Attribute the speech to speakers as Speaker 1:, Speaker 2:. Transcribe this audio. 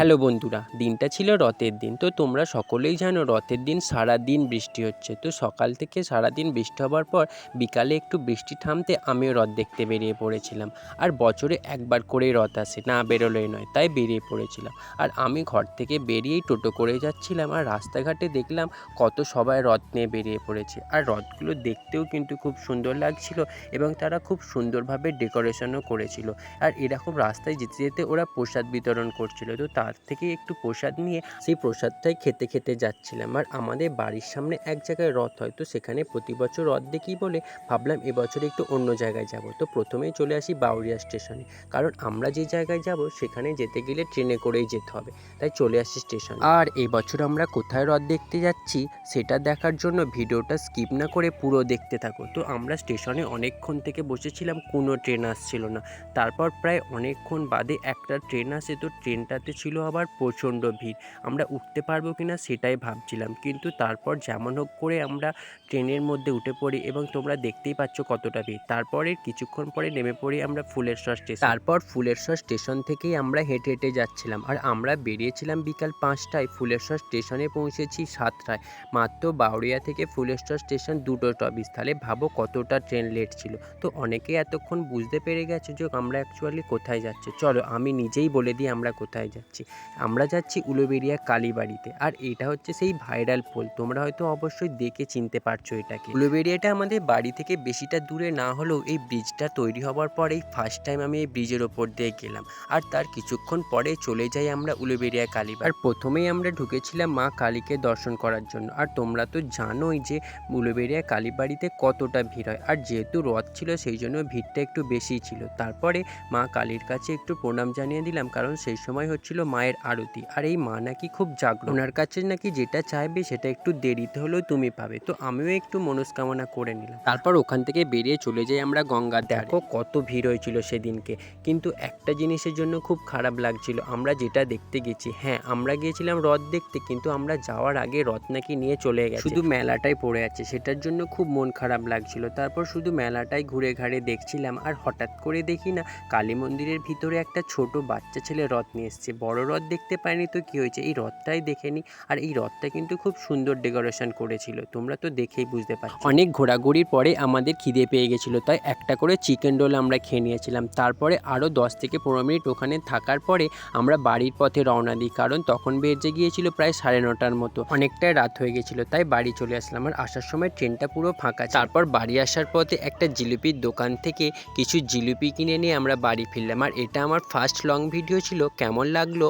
Speaker 1: Hello বন্ধুরা, দিনটা ছিল রথের দিন। তো তোমরা সকলেই জানো রথের দিন সারা দিন বৃষ্টি হচ্ছে। তো সকাল থেকে সারা দিন বৃষ্টি হবার পর বিকালে একটু বৃষ্টি থামতে আমিও রথ দেখতে বেরিয়ে পড়েছিলাম। আর বছরে একবার করেই রথ আসে, না বেরোলেই নয়, তাই বেরিয়ে পড়েছিলাম। আর আমি ঘর থেকে বেরিয়েই টোটো করে যাচ্ছিলাম আর রাস্তাঘাটে দেখলাম কত সবাই রথ নিয়ে বেরিয়ে পড়েছে। আর রথগুলো দেখতেও কিন্তু খুব সুন্দর লাগছিল এবং তারা খুব সুন্দরভাবে ডেকোরেশনও করেছিল। আর এরকম রাস্তায় যেতে যেতে ওরা প্রসাদ বিতরণ করছিল। তো তার থেকে একটু প্রসাদ নিয়ে সেই প্রসাদটাই খেতে খেতে যাচ্ছিলাম। আর আমাদের বাড়ির সামনে এক জায়গায় রথ হয়, তো সেখানে প্রতি বছর রথ দেখি বলে ভাবলাম এবছর একটু অন্য জায়গায় যাব। তো প্রথমেই চলে আসি বাউরিয়া স্টেশনে। কারণ আমরা যে জায়গায় যাব, সেখানে যেতে গেলে ট্রেনে করেই যেতে হবে। তাই চলে আসি স্টেশন। আর এবছর আমরা কোথায় রথ দেখতে যাচ্ছি, সেটা দেখার জন্য ভিডিওটা স্কিপ না করে পুরো দেখতে থাকো। তো আমরা স্টেশনে অনেকক্ষণ থেকে বসেছিলাম, কোনো ট্রেন আসছিল না। তারপর প্রায় অনেকক্ষণ বাদে একটা ট্রেন আসে, তো ট্রেনটাতে ছিল আবার প্রচণ্ড ভিড়। আমরা উঠতে পারব কি না সেটাই ভাবছিলাম। কিন্তু তারপর যেমন হোক করে আমরা ট্রেনের মধ্যে উঠে পড়ি এবং তোমরা দেখতেই পাচ্ছ কতটা ভিড়। তারপরে কিছুক্ষণ পরে নেমে পড়ি আমরা ফুলেরশ্বর স্টেশন। তারপর ফুলেরশ্বর স্টেশন থেকেই আমরা হেঁটে হেঁটে যাচ্ছিলাম। আর আমরা বেরিয়েছিলাম বিকাল পাঁচটায়। ফুলেরশ্বর স্টেশনে পৌঁছেছি সাতটায়। মাত্র বাউরিয়া থেকে ফুলেশ্বর স্টেশন দুটো স্টপিস তাহলে ভাবো কতটা ট্রেন লেট ছিল। তো অনেকেই এতক্ষণ বুঝতে পেরে গেছে যে আমরা অ্যাকচুয়ালি কোথায় যাচ্ছি। চলো আমি নিজেই বলে দিই আমরা কোথায় যাচ্ছি। আমরা যাচ্ছি উলুবেরিয়া কালীবাড়িতে আর এটা হচ্ছে সেই ভাইরাল পোল। তোমরা হয়তো অবশ্যই দেখে চিনতে পারছ এটাকে। উলুবেরিয়াটা আমাদের বাড়ি থেকে বেশিটা দূরে না হলেও এই ব্রিজটা তৈরি হওয়ার পরেই ফার্স্ট টাইম আমি এই ব্রিজের ওপর দিয়ে গেলাম। আর তার কিছুক্ষণ পরে চলে যাই আমরা উলুবেরিয়া কালীবাড়ি। আর প্রথমেই আমরা ঢুকেছিলাম মা কালীকে দর্শন করার জন্য। আর তোমরা তো জানোই যে উলুবেরিয়া কালীবাড়িতে কতটা ভিড় হয়। আর যেহেতু রথ ছিল সেই জন্য ভিড়টা একটু বেশিই ছিল। তারপরে মা কালীর কাছে একটু প্রণাম জানিয়ে দিলাম। কারণ সেই সময় হচ্ছিল মায়ের আরতি। আর এই মা নাকি খুব জাগ্রত। ওনার কাছে নাকি যেটা চাইবে সেটা একটু দেরিতে হলেও তুমি পাবে। তো আমিও একটু মনস্কামনা করে নিলাম। তারপর ওখান থেকে বেরিয়ে চলে যাই আমরা গঙ্গা দেখো কত ভিড় হয়েছিল সেদিনকে। কিন্তু একটা জিনিসের জন্য খুব খারাপ লাগছিল। আমরা যেটা দেখতে গেছি হ্যাঁ আমরা গিয়েছিলাম রথ দেখতে, কিন্তু আমরা যাওয়ার আগে রথ নাকি নিয়ে চলে গেছে। শুধু মেলাটাই পড়ে আছে, সেটার জন্য খুব মন খারাপ লাগছিল। তারপর শুধু মেলাটাই ঘুরে ঘাড়ে দেখছিলাম। আর হঠাৎ করে দেখি না, কালী মন্দিরের ভিতরে একটা ছোট বাচ্চা ছেলে রথ নিয়ে এসছে। বড় রথ দেখতে পাইনি তো কি হয়েছে? এই রথটাই দেখে নি আর এই রথটা কিন্তু খুব সুন্দর ডেকোরেশন করেছিল। তোমরা তো দেখেই বুঝতে পারছ। অনেক ঘোরাঘুরির পরে আমাদের খিদে পেয়ে গেছিল। তাই একটা করে চিকেন রোল আমরা খেয়ে নিয়েছিলাম। তারপরে আরও দশ থেকে পনেরো মিনিট ওখানে থাকার পরে আমরা বাড়ির পথে রওনা দিই। কারণ তখন বেজে গিয়েছিল প্রায় সাড়ে নটার মতো। অনেকটাই রাত হয়ে গেছিল। তাই বাড়ি চলে আসলাম। আর আসার সময় ট্রেনটা পুরো ফাঁকা তারপর বাড়ি আসার পথে একটা জিলিপির দোকান থেকে কিছু জিলিপি কিনে নিয়ে আমরা বাড়ি ফিরলাম। আর এটা আমার ফার্স্ট লং ভিডিও ছিল। কেমন লাগল?